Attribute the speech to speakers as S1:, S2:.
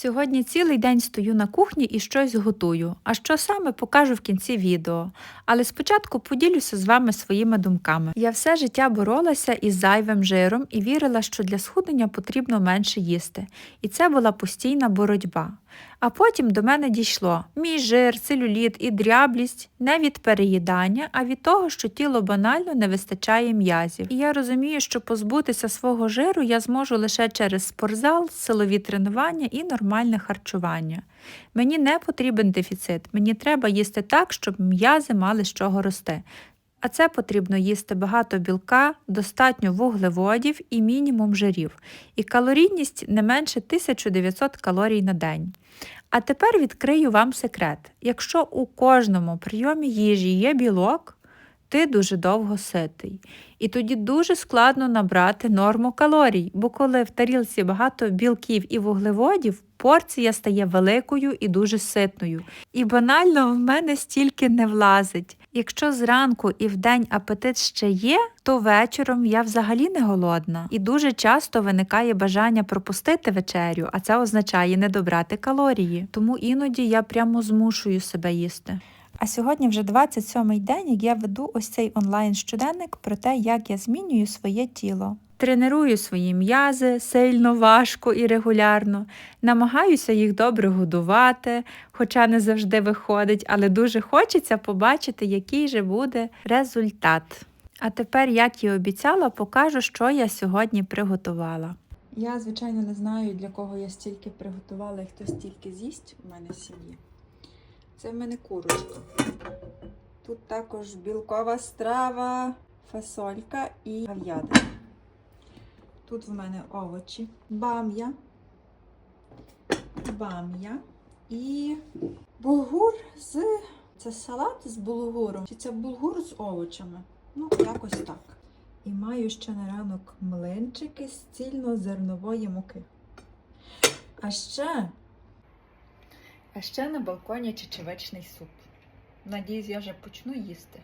S1: Сьогодні цілий день стою на кухні і щось готую, а що саме покажу в кінці відео. Але спочатку поділюся з вами своїми думками. Я все життя боролася із зайвим жиром і вірила, що для схуднення потрібно менше їсти. І це була постійна боротьба. А потім до мене дійшло мій жир, целюліт і дряблість не від переїдання, а від того, що тіло банально не вистачає м'язів. І я розумію, що позбутися свого жиру я зможу лише через спортзал, силові тренування і нормальне харчування. Мені не потрібен дефіцит, мені треба їсти так, щоб м'язи мали з чого рости. А це потрібно їсти багато білка, достатньо вуглеводів і мінімум жирів. І калорійність не менше 1900 калорій на день. А тепер відкрию вам секрет. Якщо у кожному прийомі їжі є білок, ти дуже довго ситий. І тоді дуже складно набрати норму калорій, бо коли в тарілці багато білків і вуглеводів, порція стає великою і дуже ситною. І банально в мене стільки не влазить. Якщо зранку і вдень апетит ще є, то вечором я взагалі не голодна. І дуже часто виникає бажання пропустити вечерю, а це означає не добрати калорії. Тому іноді я прямо змушую себе їсти. А сьогодні вже 27-й день, як я веду ось цей онлайн-щоденник про те, як я змінюю своє тіло. Тренирую свої м'язи сильно, важко і регулярно, намагаюся їх добре годувати, хоча не завжди виходить, але дуже хочеться побачити, який же буде результат. А тепер, як і обіцяла, покажу, що я сьогодні приготувала.
S2: Я, звичайно, не знаю, для кого я стільки приготувала і хто стільки з'їсть у мене в сім'ї. Це в мене курочка. Тут також білкова страва, фасолька і говядина. Тут в мене овочі, бам'я, бам'я і булгур з. Це салат з булгуром. Чи це булгур з овочами? Ну, якось так. І маю ще на ранок млинчики з цільнозернової муки. А ще. А ще на балконі чечевичний суп. Надіюсь, я вже почну їсти.